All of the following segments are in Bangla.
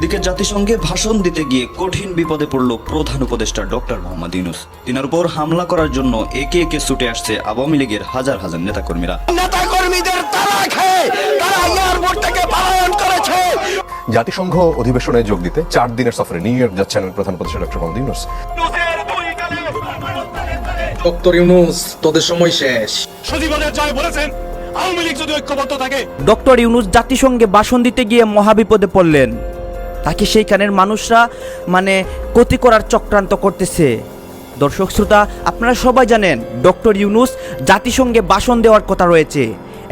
এদিকে জাতিসংঘে ভাষণ দিতে গিয়ে কঠিন বিপদে পড়ল প্রধান উপদেষ্টা ডক্টর মোহাম্মদ ইউনুস। তিনার উপর হামলা করার জন্য একে একে ছুটে আসছে আওয়ামী লীগের হাজার হাজার নেতাকর্মীরা। নেতা কর্মীদের তারা খেয়ে তারা এয়ারপোর্ট থেকে পলায়ন করেছে। জাতিসংঘ অধিবেশনে যোগ দিতে চার দিনের সফরে নিউ ইয়র্ক যাচ্ছেন প্রধান উপদেষ্টা ডক্টর মোহাম্মদ ইউনুস। ডক্টর ইউনুস তোদের সময় শেষ। সজীবনের জয় বলেছেন আওয়ামী লীগ যদি ঐক্যবদ্ধ থাকে। ডক্টর ইউনুস জাতিসংঘে ভাষণ দিতে গিয়ে মহাবিপদে পড়লেন। তাকে সেইখানের মানুষরা মানে ক্ষতি করার চক্রান্ত করতেছে। দর্শক শ্রোতা, আপনারা সবাই জানেন, ডক্টর ইউনুস জাতিসংঘে ভাষণ দেওয়ার কথা রয়েছে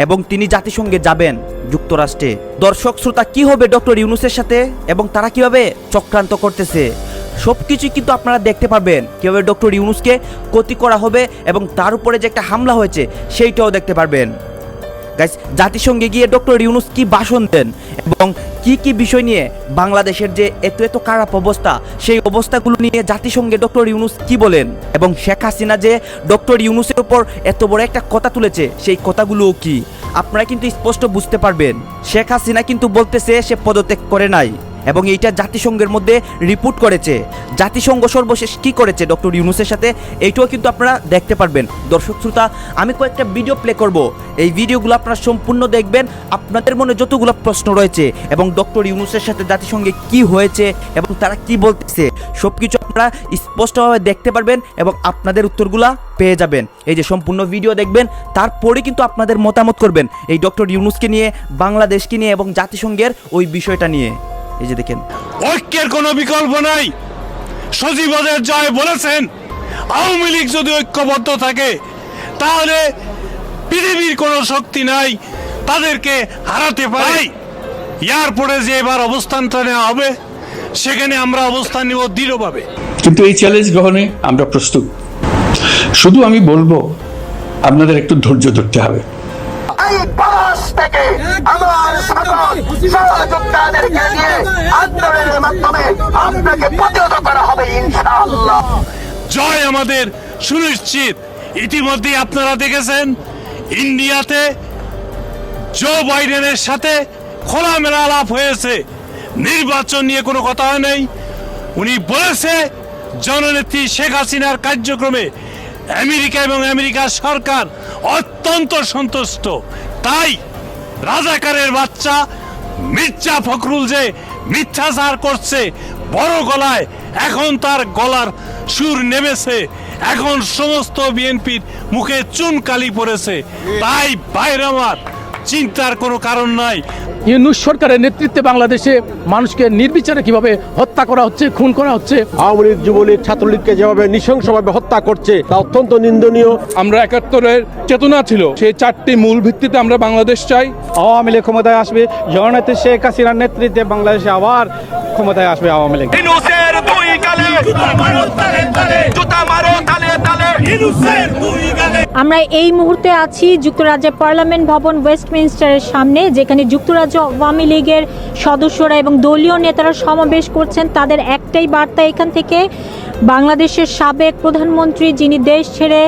এবং তিনি জাতিসংঘে যাবেন যুক্তরাষ্ট্রে। দর্শক শ্রোতা, কি হবে ডক্টর ইউনুসের সাথে এবং তারা কীভাবে চক্রান্ত করতেছে? সব কিছুই কিন্তু আপনারা দেখতে পারবেন, কীভাবে ডক্টর ইউনুসকে ক্ষতি করা হবে এবং তার উপরে যে একটা হামলা হয়েছে, সেইটাও দেখতে পারবেন। গাইস জাতিসংঘে গিয়ে ডক্টর ইউনুস কি ভাষণ দেন এবং কি কি বিষয় নিয়ে বাংলাদেশের যে এত এত খারাপ অবস্থা, সেই অবস্থাগুলো নিয়ে জাতিসংঘে ডক্টর ইউনুস কি বলেন? এবং শেখ হাসিনা যে ডক্টর ইউনুসের উপর এত বড় একটা কথা তুলেছে, সেই কথাগুলোও কি? আপনারা কিন্তু স্পষ্ট বুঝতে পারবেন। শেখ হাসিনা কিন্তু বলতেছে, সে পদত্যাগ করে নাই। এবং এইটা জাতিসংঘের মধ্যে রিপোর্ট করেছে। জাতিসংঘ সর্বশেষ কি করেছে, ডক্টর ইউনুসের সাথে? এইটাও কিন্তু আপনারা দেখতে পারবেন। দর্শক শ্রোতা, আমি কয়েকটা ভিডিও প্লে করব। এই ভিডিওগুলো আপনারা সম্পূর্ণ দেখবেন। আপনাদের মনে যতগুলো প্রশ্ন রয়েছে এবং ডক্টর ইউনুসের সাথে জাতিসংঘে কি হয়েছে এবং তারা কি বলতেছে সব কিছু আপনারা স্পষ্টভাবে দেখতে পারবেন এবং আপনাদের উত্তরগুলা পেয়ে যাবেন। এই যে সম্পূর্ণ ভিডিও দেখবেন, তারপরে কিন্তু আপনাদের মতামত করবেন এই ডক্টর ইউনুসকে নিয়ে, বাংলাদেশকে নিয়ে এবং জাতিসংঘের ওই বিষয়টা নিয়ে। এই যে দেখেন। ঐক্যের কোনো বিকল্প নাই। সজীবদের জয় বলেছেন। আওয়ামী লীগ যদি ঐক্যবদ্ধ থাকে তাহলে পৃথিবীর কোনো শক্তি নাই। তাদেরকে হারাতে পারে। এয়ারপোর্টে যে এবার অবস্থানটা নেওয়া হবে সেখানে আমরা অবস্থান নিব দৃঢ়ভাবে। কিন্তু এই চ্যালেঞ্জ গ্রহণে আমরা প্রস্তুত। শুধু আমি বলব আপনাদের একটু ধৈর্য ধরতে হবে। থেকে আমার সকল নিয়ে আন্দোলনের মাধ্যমে আপনাকে প্রতিহত করা হবে, ইনশাআল্লাহ। জয় আমাদের, সুনিশ্চিত। ইতিমধ্যে আপনারা দেখেছেন, ইন্ডিয়াতে জো বাইডেনের সাথে খোলামেলা আলাপ হয়েছে। নির্বাচন নিয়ে কোনো কথা নাই। উনি বলেছে, জননেত্রী শেখ হাসিনার কার্যক্রমে আমেরিকা এবং আমেরিকার সরকার অত্যন্ত সন্তুষ্ট। তাই রাজাকারের বাচ্চা মির্জা ফখরুল যে মিথ্যাচার করছে বড় গলায়, এখন তার গলার সুর নেমেছে। এখন সমস্ত বিএনপির মুখে চুন কালি পড়েছে। তাই বাইরে আমার চিন্তার কোনো কারণ নাই। ইউনুস সরকারের নেতৃত্বে বাংলাদেশে মানুষকে নির্বিচারে কীভাবে হত্যা করা হচ্ছে খুন করা হচ্ছে? আওয়ামী লীগ যুবলীগ ছাত্রলীগকে যেভাবে নৃশংসভাবে হত্যা করছে তা অত্যন্ত নিন্দনীয়। আমরা একাত্তরের চেতনা ছিল সেই চারটি মূল ভিত্তিতে আমরা বাংলাদেশ চাই। আওয়ামী লীগ ক্ষমতায় আসবে জননেত্রী শেখ হাসিনার নেতৃত্বে বাংলাদেশে আবার ক্ষমতায় আসবে আওয়ামী লীগ। ইনুসের দুই গালে জুতা মারো তালে আমরা এই মুহূর্তে আছি যুক্তরাজ্যের পার্লামেন্ট ভবন ওয়েস্টমিনস্টারের সামনে, যেখানে যুক্তরাজ্য আওয়ামী লীগের সদস্যরা এবং দলীয় নেতারা সমাবেশ করছেন। তাদের একটাই বার্তা এখান থেকে বাংলাদেশের সাবেক প্রধানমন্ত্রী যিনি দেশ ছেড়ে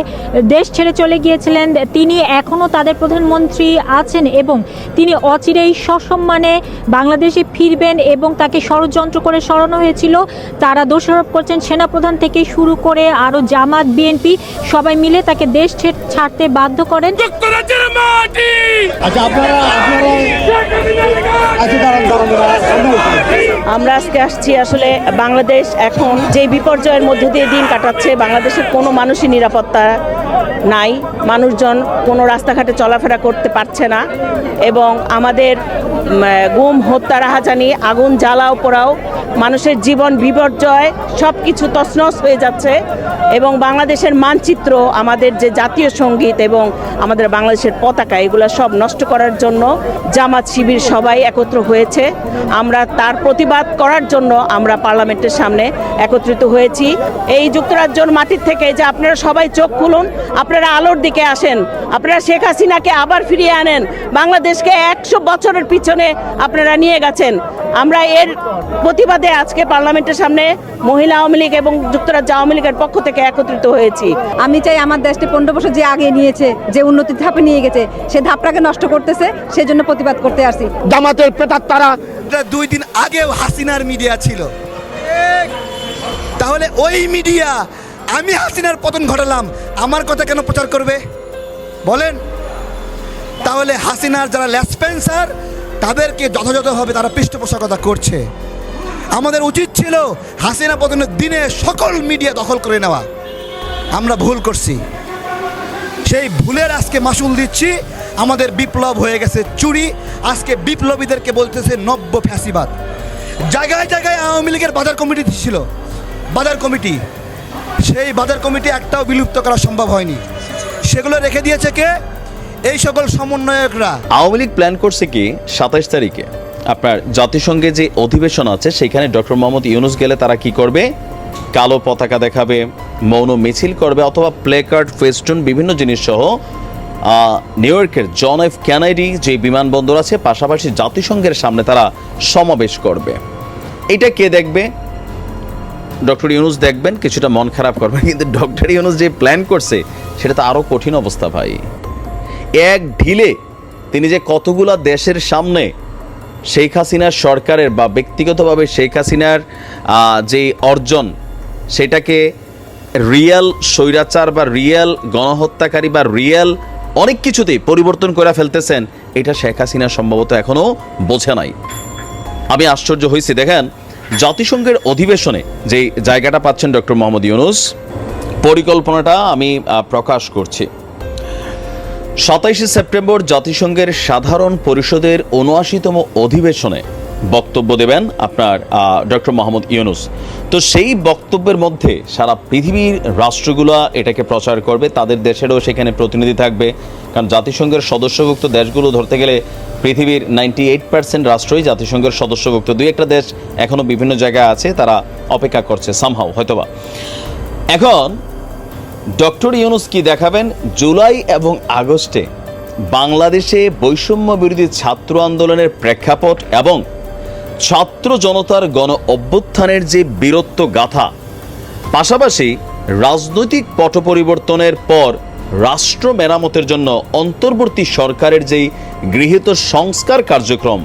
দেশ ছেড়ে চলে গিয়েছিলেন তিনি এখনও তাদের প্রধানমন্ত্রী আছেন এবং তিনি অচিরেই সসম্মানে বাংলাদেশে ফিরবেন এবং তাকে ষড়যন্ত্র করে সরানো হয়েছিল। তারা দোষারোপ করছেন সেনাপ্রধান থেকে শুরু করে আরও জামাত বিএনপি সবাই মিলে তাকে দেশ ছাড়তে বাধ্য করেন। যুক্তরাজ্যের মাটি! আমরা আজকে আসছি আসলে বাংলাদেশ এখন যে বিপর্যয়ের মধ্য দিয়ে দিন কাটাচ্ছে। বাংলাদেশের কোনো মানুষই নিরাপত্তা নাই। মানুষজন কোনো রাস্তাঘাটে চলাফেরা করতে পারছে না। এবং আমাদের গুম হত্যা রাহাজানি আগুন জ্বালাও পোড়াও মানুষের জীবন বিপর্যয় সব কিছু তছনছ হয়ে যাচ্ছে এবং বাংলাদেশের মানচিত্র, আমাদের যে জাতীয় সংগীত এবং আমাদের বাংলাদেশের পতাকা, এগুলো সব নষ্ট করার জন্য জামাত শিবির সবাই একত্র হয়েছে। আমরা তার প্রতিবাদ করার জন্য আমরা পার্লামেন্টের সামনে একত্রিত হয়েছি। এই যুক্তরাজ্যর মাটির থেকে যে আপনারা সবাই চোখ খুলুন, আপনারা আলোর দিকে আসেন। আপনারা শেখ হাসিনাকে আবার ফিরিয়ে আনেন। বাংলাদেশকে একশো বছরের পিছনে আপনারা নিয়ে গেছেন। আমরা এর প্রতিবাদ প্রতিবাদে আজকে পার্লামেন্টের সামনে মহিলা আওয়ামী লীগ এবং যুক্তরাজ্য আওয়ামী লীগের পক্ষ থেকে একত্রিত হয়েছি। আমি চাই আমার দেশটি পনেরো বছর যে আগে নিয়েছে যে উন্নতির ধাপে নিয়ে গেছে সে ধাপটাকে নষ্ট করতেছে সেই জন্য প্রতিবাদ করতে আসি। জামাতের প্রেতার তারা দুই দিন আগেও হাসিনার মিডিয়া ছিল। তাহলে ওই মিডিয়া আমি হাসিনার পতন ঘটালাম আমার কথা কেন প্রচার করবে? বলেন। তাহলে হাসিনার যারা লেসপেন্সার তাদেরকে যথাযথভাবে তারা পৃষ্ঠপোষকতা করছে। আমাদের উচিত ছিল হাসিনা পতনের দিনে সকল মিডিয়া দখল করে নেওয়া। আমরা ভুল করছি। সেই ভুলের আজকে মাসুল দিচ্ছি। আমাদের বিপ্লব হয়ে গেছে চুরি। আজকে বিপ্লবীদেরকে বলতেছে নব্য ফ্যাসিবাদ। জায়গায় জায়গায় আওয়ামী লীগের বাজার কমিটি ছিল। বাজার কমিটি। সেই বাজার কমিটি একটাও বিলুপ্ত করা সম্ভব হয়নি। সেগুলো রেখে দিয়েছে কে? এই সকল সমন্বয়করা। আওয়ামী লীগ প্ল্যান করছে কি? সাতাইশ তারিখে। আপনার জাতিসংঘে যে অধিবেশন আছে, সেখানে ডক্টর মোহাম্মদ ইউনুস গেলে তারা কি করবে? কালো পতাকা দেখাবে, মৌন মিছিল করবে, অথবা প্লে কার্ড ফেস্টুন, বিভিন্ন জিনিস সহ নিউ ইয়র্কের জন এফ ক্যানাডি যে বিমানবন্দর আছে, পাশাপাশি জাতিসংঘের সামনে তারা সমাবেশ করবে। এটা কে দেখবে? ডক্টর ইউনুস দেখবেন, কিছুটা মন খারাপ করবেন, কিন্তু ডক্টর ইউনুস যে প্ল্যান করছে, সেটা তো আরও কঠিন অবস্থা ভাই। এক ঢিলে তিনি যে কতগুলা দেশের সামনে শেখ হাসিনার সরকারের বা ব্যক্তিগতভাবে শেখ হাসিনার যে অর্জন, সেটাকে রিয়েল স্বৈরাচার বা রিয়েল গণহত্যাকারী বা রিয়েল অনেক কিছুতেই পরিবর্তন করে ফেলতেছেন, এটা শেখ হাসিনা সম্ভবত এখনও বোঝে নাই। আমি আশ্চর্য হয়েছি দেখেন, জাতিসংঘের অধিবেশনে যে জায়গাটা পাচ্ছেন ডক্টর মোহাম্মদ ইউনুস, পরিকল্পনাটা আমি প্রকাশ করছি। সাতাইশে সেপ্টেম্বর জাতিসংঘের সাধারণ পরিষদের উনআশিতম অধিবেশনে বক্তব্য দেবেন আপনার ডক্টর মোহাম্মদ ইউনুস। তো সেই বক্তব্যের মধ্যে সারা পৃথিবীর রাষ্ট্রগুলো এটাকে প্রচার করবে, তাদের দেশেরও সেখানে প্রতিনিধি থাকবে। কারণ জাতিসংঘের সদস্যভুক্ত দেশগুলো ধরতে গেলে পৃথিবীর নাইনটি এইট পার্সেন্ট রাষ্ট্রই জাতিসংঘের সদস্যভুক্ত। দুই একটা দেশ এখনও বিভিন্ন জায়গায় আছে, তারা অপেক্ষা করছে সামহাও হয়তোবা। এখন ডক্টর ইউনুস কি দেখাবেন জুলাই এবং আগস্টে? বাংলাদেশে বৈষম্য বিরোধী ছাত্র আন্দোলনের প্রেক্ষাপট এবং ছাত্র জনতার গণ অভ্যুত্থানের যে বীরত্ব গাথা, পাশাপাশি রাজনৈতিক পট পরিবর্তনের পর রাষ্ট্র মেরামতের জন্য অন্তর্বর্তী সরকারের যেই গৃহীত সংস্কার কার্যক্রম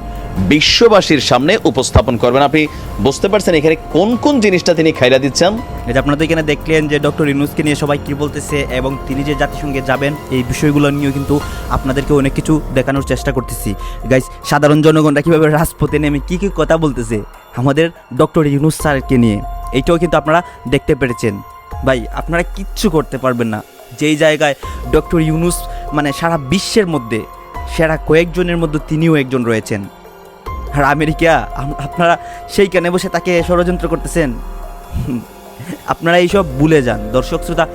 বিশ্ববাসীর সামনে উপস্থাপন করবেন। আপনি বুঝতে পারছেন এখানে কোন কোন জিনিসটা তিনি খাইরা দিচ্ছেন? যে আপনারা এখানে দেখলেন যে ডক্টর ইউনুসকে নিয়ে সবাই কি বলতেছে এবং তিনি যে জাতিসংঘে যাবেন, এই বিষয়গুলো নিয়েও কিন্তু আপনাদেরকে অনেক কিছু দেখানোর চেষ্টা করতেছি। গাইস সাধারণ জনগণরা কীভাবে রাজপথে নেমে কী কী কথা বলতেছে আমাদের ডক্টর ইউনুস স্যারকে নিয়ে, এইটাও কিন্তু আপনারা দেখতে পেরেছেন। ভাই, আপনারা কিচ্ছু করতে পারবেন না। যেই জায়গায় ডক্টর ইউনুস মানে সারা বিশ্বের মধ্যে, সেরা কয়েকজনের মধ্যে তিনিও একজন রয়েছেন। আর আমেরিকা, আম- আপনারা সেইখানে বসে তাকে ষড়যন্ত্র করতেছেন। আপনারা এইসব ভুলে যান। দর্শক শ্রোতা,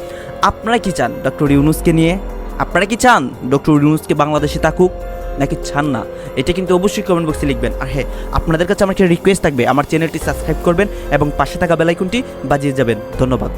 আপনারা কি চান ডক্টর ইউনুসকে নিয়ে? আপনারা কি চান ডক্টর ইউনুসকে বাংলাদেশে থাকুক? নাকি চান না? এটা কিন্তু অবশ্যই কমেন্ট বক্সে লিখবেন। আর হ্যাঁ আপনাদের কাছে আমার একটা রিকোয়েস্ট থাকবে। আমার চ্যানেলটি সাবস্ক্রাইব করবেন এবং পাশে থাকা বেলাইকনটি বাজিয়ে যাবেন। ধন্যবাদ।